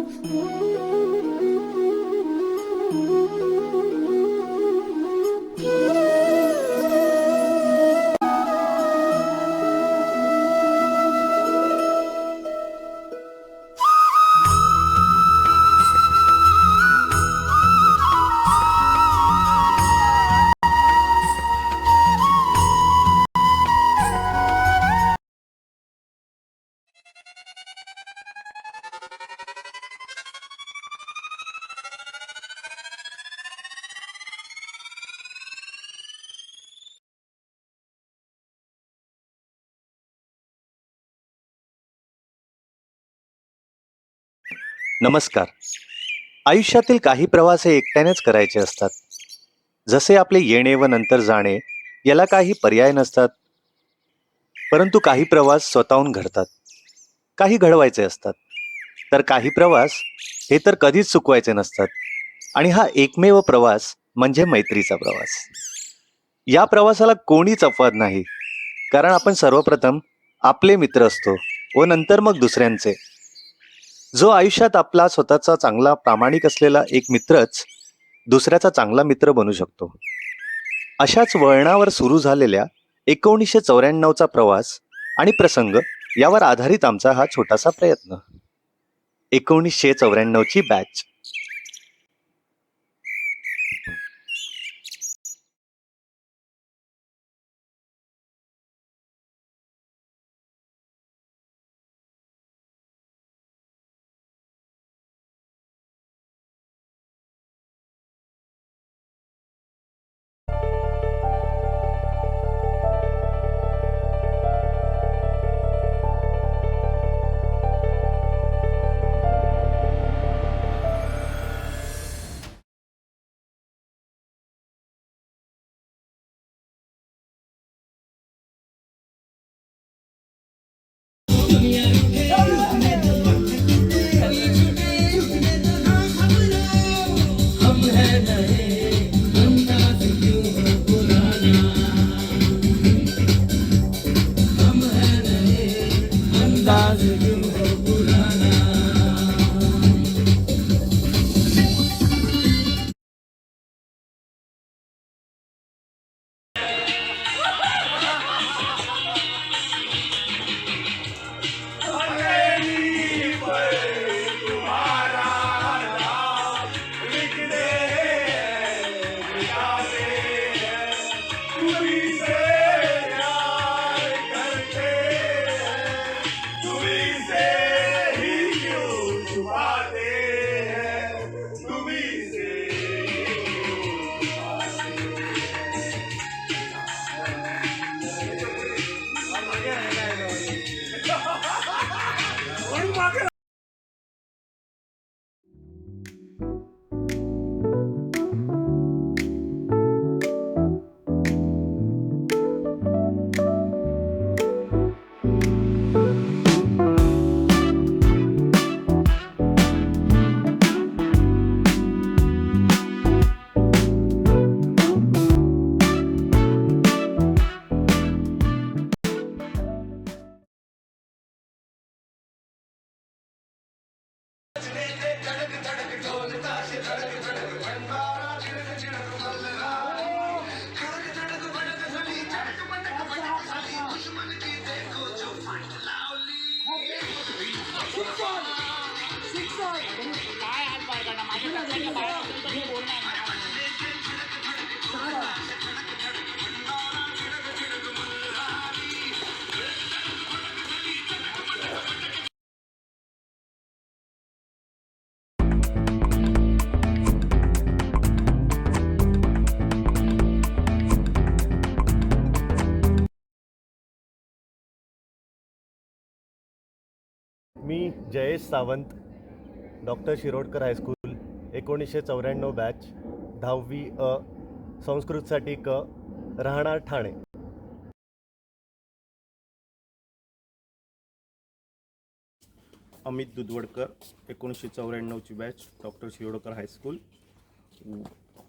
Mm-hmm. नमस्कार. आयुष्यातील काही प्रवास हे एकट्यानेच करायचे असतात. जसे आपले येणे व नंतर जाणे याला काही पर्याय नसतात. परंतु काही प्रवास स्वतःहून घडतात. काही घडवायचे असतात. तर काही प्रवास हे तर कधीच चुकवायचे नसतात. आणि हा एकमेव प्रवास म्हणजे मैत्रीचा प्रवास. या प्रवासाला कोणीच अपवाद नाही. कारण आपण सर्वप्रथम आपले मित्र असतो व नंतर मग दुसऱ्यांचे. जो आयुष्यात आपला स्वतःचा चांगला प्रामाणिक असलेला एक मित्रच दुसऱ्याचा चांगला मित्र बनू शकतो. अशाच वळणावर सुरू झालेल्या एकोणीसशे चौऱ्याण्णवचा प्रवास आणि प्रसंग यावर आधारित आमचा हा छोटासा प्रयत्न. एकोणीसशे चौऱ्याण्णवची बॅच cidade मी Jayesh Sawant doctor Shirodkar high school एकोणीसशे चौऱ्याण्णव बॅच दहावी अ संस्कृतसाठी क राहणार ठाणे. अमित दुधवडकर एकोणीसशे चौऱ्याण्णवची batch doctor Shirodkar high school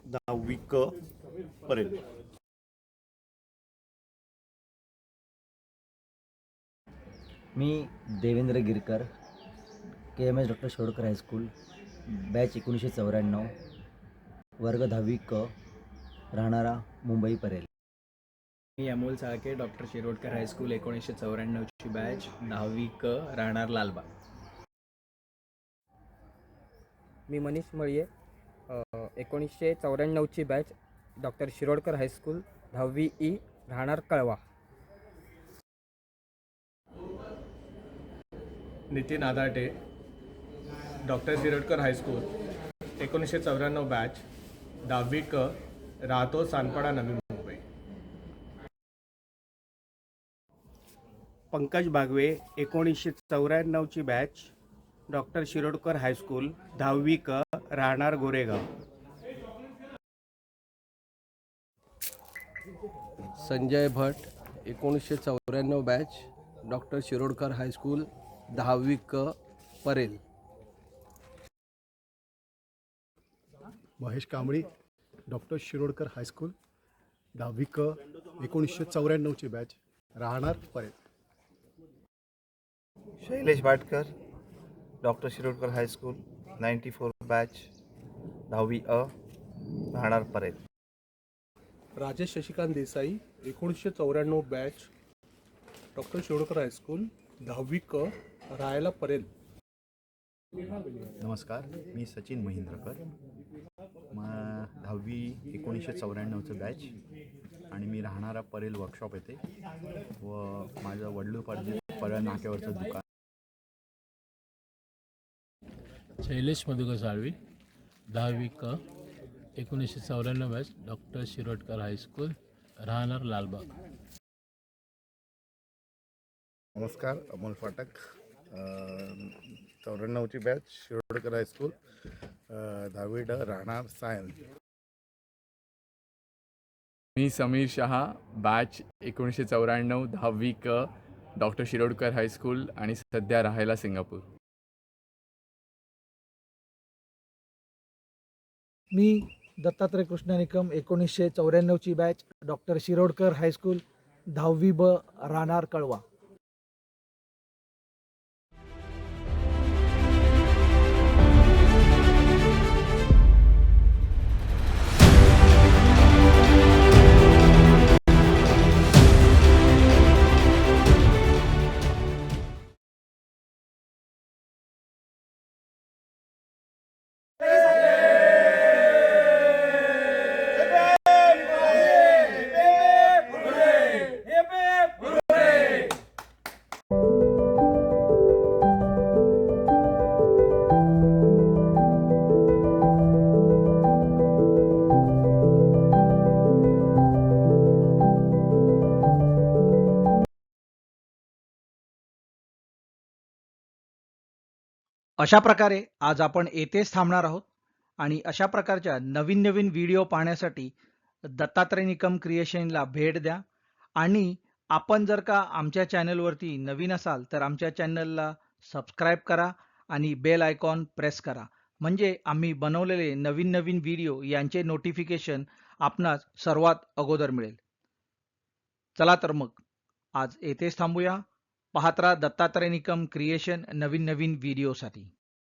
दहावी क पर्यंत. मी Devendra Girkar K M S doctor Shirodkar high school batch एकोणीसशे चौऱ्याण्णव वर्ग दहावी क राहणारा मुंबई परेल. मी Amol Chalke doctor Shirodkar high school एकोणीसशे चौऱ्याण्णवची बॅच दहावी क राहणार लालबाग. मी मनीष मळये एकोणीसशे चौऱ्याण्णवची batch doctor Shirodkar high school दहावी ई राहणार Kalwa. Nitin Adate doctor Shirodkar high school एकोणीसशे चौऱ्याण्णव बॅच दहावी क राहतो सानपाडा नवी मुंबई. पंकज बागवे एकोणीसशे चौऱ्याण्णवची batch doctor Shirodkar high school दहावी क राहणार गोरेगाव. संजय भट एकोणीसशे चौऱ्याण्णव बॅच डॉक्टर शिरोडकर हायस्कूल दहावी क Parel Mahesh Kambli doctor Shirodkar high school दहावी क एकोणीसशे चौऱ्याण्णवची बॅच राहणार Parel Shailesh Bhatkar doctor Shirodkar high school ninety four batch दहावी अ राहणार परेल राजेश शशिकांत देसाई एकोणीसशे चौऱ्याण्णव बॅच डॉक्टर शिरोडकर हायस्कूल दहावी क राहायला परेल नमस्कार मी सचिन महिंद्रकर. मग दहावी एकोणीसशे चौऱ्याण्णवचं बॅच आणि मी राहणारा परेल वर्कशॉप येते व माझं वडलोपार्जित परळ नाक्यावरचं दुकान. शैलेश मधुकर साळवी दहावी क एकोणीसशे चौऱ्याण्णव बॅच डॉक्टर शिरोडकर हायस्कूल राहणार लालबाग. नमस्कार अमोल फाटक. चौऱ्याण्णवची बॅच शिरोडकर हायस्कूल दहावी ड राहणार सायन्स मी समीर शहा बॅच एकोणीसशे चौऱ्याण्णव दहावी क डॉक्टर शिरोडकर हायस्कूल आणि सध्या राहायला सिंगापूर. मी दत्तात्रय कृष्ण निकम एकोणीसशे चौऱ्याण्णवची batch doctor Shirodkar high school दहावी ब राहणार कळवा. अशा प्रकारे आज आपण येथेच थांबणार आहोत आणि अशा प्रकारच्या नवीन नवीन व्हिडिओ पाहण्यासाठी दत्तात्रय निकम क्रिएशनला भेट द्या. आणि आपण जर का आमच्या चॅनलवरती नवीन असाल तर आमच्या चॅनलला सबस्क्राईब करा आणि बेल आयकॉन प्रेस करा. म्हणजे आम्ही बनवलेले नवीन नवीन व्हिडिओ यांचे नोटिफिकेशन आपणास सर्वात अगोदर मिळेल. चला तर मग आज येथेच थांबूया. पाहत राहा दत्तात्रय निकम क्रिएशन नवीन नवीन व्हिडिओसाठी.